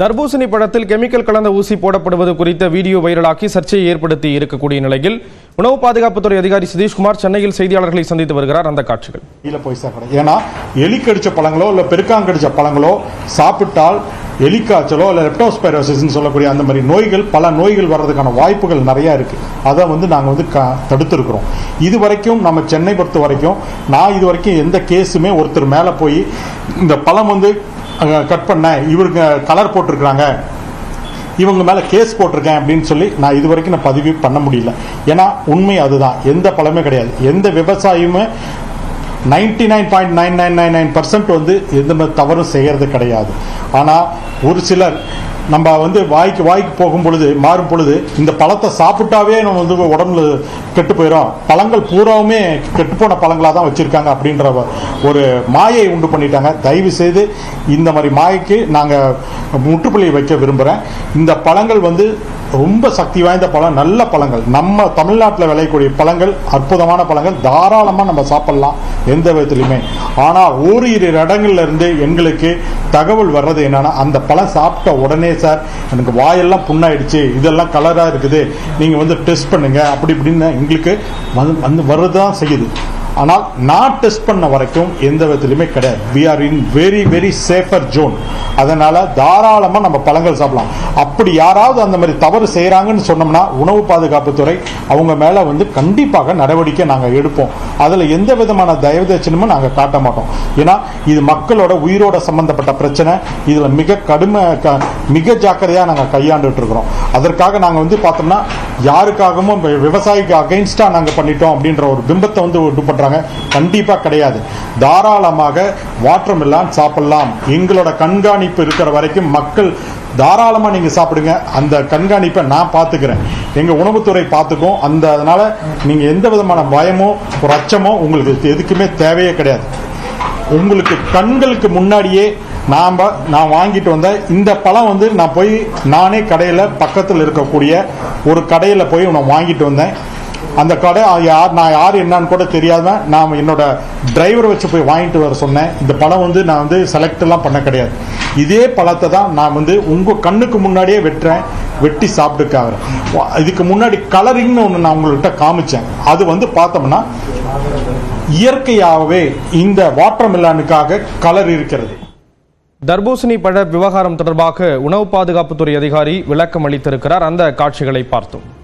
தர்பூசணி பழத்தில் கெமிக்கல் கலந்த ஊசி போடப்படுவது குறித்த வீடியோ வைரலாக்கி சர்ச்சையை ஏற்படுத்தி இருக்கக்கூடிய நிலையில் உணவு பாதுகாப்புத்துறை அதிகாரி சதீஷ்குமார் சென்னையில் செய்தியாளர்களை சந்தித்து வருகிறார் அந்த காட்சிகள். கீழே போய் சாப்பிடும் ஏன்னா எலி கடிச்ச பழங்களோ இல்லை பெருக்காங்கடிச்ச பழங்களோ சாப்பிட்டால் எலிக்காய்ச்சலோ இல்லை லெப்டோஸ்பைரோசிஸ்னு சொல்லக்கூடிய அந்த மாதிரி நோய்கள் பல நோய்கள் வர்றதுக்கான வாய்ப்புகள் நிறையா இருக்குது அதை வந்து நாங்கள் வந்து க தடுத்துருக்குறோம். இது வரைக்கும் நம்ம சென்னை பொறுத்த வரைக்கும் நான் இது வரைக்கும் எந்த கேஸுமே ஒருத்தர் மேலே போய் இந்த பழம் வந்து கட் பண்ணேன் இவருக்கு கலர் போட்டிருக்கிறாங்க. இவங்க மேலே கேஸ் போட்டிருக்கேன் அப்படின்னு சொல்லி நான் இது வரைக்கும் நான் பதிவு பண்ண முடியல. ஏன்னா உண்மை அதுதான். எந்த பழமே கிடையாது. எந்த விவசாயியுமே ninety nine point nine nine nine nine percent வந்து எந்த மாதிரி தவறும் செய்கிறது கிடையாது. ஆனால் ஒரு சிலர் நம்ம வந்து வாய்க்கு வாய்க்கு போகும் பொழுது மாறும் பொழுது இந்த பழத்தை சாப்பிட்டாவே நம்ம வந்து உடம்புல கெட்டு போயிடும் பழங்கள் பூராவுமே கெட்டுப்போன பழங்களாக தான் வச்சுருக்காங்க அப்படின்ற ஒரு மாயை உண்டு பண்ணிட்டாங்க. தயவு செய்து இந்த மாதிரி மாயைக்கு நாங்கள் முற்றுப்புள்ளி வைக்க விரும்புகிறேன் இந்த பழங்கள் வந்து ரொம்ப சக்தி வாய்ந்த பழம் நல்ல பழங்கள். நம்ம தமிழ்நாட்டில் விளையக்கூடிய பழங்கள் அற்புதமான பழங்கள் தாராளமாக நம்ம சாப்பிட்லாம். எந்த விதத்துலையுமே ஆனால் ஒரு இடங்கள்ல இருந்து எங்களுக்கு தகவல் வர்றது என்னன்னா அந்த பழம் சாப்பிட்ட உடனே சார் எனக்கு வாயெல்லாம் புண்ணாயிடுச்சு. இதெல்லாம் கலராக இருக்குது. நீங்கள் வந்து டெஸ்ட் பண்ணுங்க. அப்படி இப்படின்னு எங்களுக்கு வந்து வந்து வர்றது தான் செய்யுது. ஆனால் நான் டெஸ்ட் பண்ண வரைக்கும் எந்த விதத்துலையுமே கிடையாது. We are in very very safer zone அதனால தாராளமாக நம்ம பழங்கள் சாப்பிடலாம். அப்படி யாராவது அந்த மாதிரி தவறு செய்கிறாங்கன்னு சொன்னோம்னா உணவு பாதுகாப்புத்துறை அவங்க மேலே வந்து கண்டிப்பாக நடவடிக்கை நாங்கள் எடுப்போம். அதில் எந்த விதமான தயவுதட்சணமும் நாங்கள் காட்ட மாட்டோம். ஏன்னா இது மக்களோட உயிரோட சம்பந்தப்பட்ட பிரச்சனை. இதில் மிக கடுமை க- மிக ஜாக்கிரதையாக நாங்கள் கையாண்டுட்டு இருக்கிறோம். அதற்காக நாங்கள் வந்து பார்த்தோம்னா யாருக்காகவும் விவசாயிக்கு அகைன்ஸ்டாக நாங்கள் பண்ணிட்டோம் அப்படின்ற ஒரு பிம்பத்தை வந்து இது பண்ணுறாங்க கண்டிப்பாக கிடையாது. தாராளமாக வாட்டர் மில்லான் சாப்பிடலாம். எங்களோட கண்காணிப்பு இருக்கிற வரைக்கும் மக்கள் தாராளமாக நீங்கள் சாப்பிடுங்க. அந்த கண்காணிப்பை நான் பார்த்துக்கிறேன். எங்கள் உணவுத்துறை பார்த்துக்கும். அந்த அதனால் நீங்கள் எந்த விதமான பயமோ ஒரு அச்சமோ உங்களுக்கு எதுக்குமே தேவையே கிடையாது. உங்களுக்கு கண்களுக்கு முன்னாடியே நாம் நான் வாங்கிட்டு வந்த இந்த பழம் வந்து நான் போய் நானே கடையில் பக்கத்தில் இருக்கக்கூடிய ஒரு கடையில் போய் நான் வாங்கிட்டு வந்தேன். அந்த கடை யார் நான் யார் என்னன்னு கூட தெரியாம நான் என்னோட டிரைவர் வச்சு போய் வாங்கிட்டு வர சொன்னேன். இந்த பழம் வந்து நான் வந்து செலக்ட் பண்ண கிடையாது. இதே பழத்தை தான் நான் வந்து உங்கள் கண்ணுக்கு முன்னாடியே வெட்டுறேன் வெட்டி சாப்பிட்டுக்காகிறேன் இதுக்கு முன்னாடி கலரிங்னு ஒன்று நான் உங்கள்கிட்ட காமிச்சேன். அது வந்து பார்த்தோம்னா இயற்கையாகவே இந்த வாட்டர் மில்லானுக்காக கலர் இருக்கிறது. தர்பூசணி பழ விவகாரம் தொடர்பாக உணவு பாதுகாப்புத்துறை அதிகாரி விளக்கம் அளித்திருக்கிறார். அந்த காட்சிகளை பார்த்தோம்.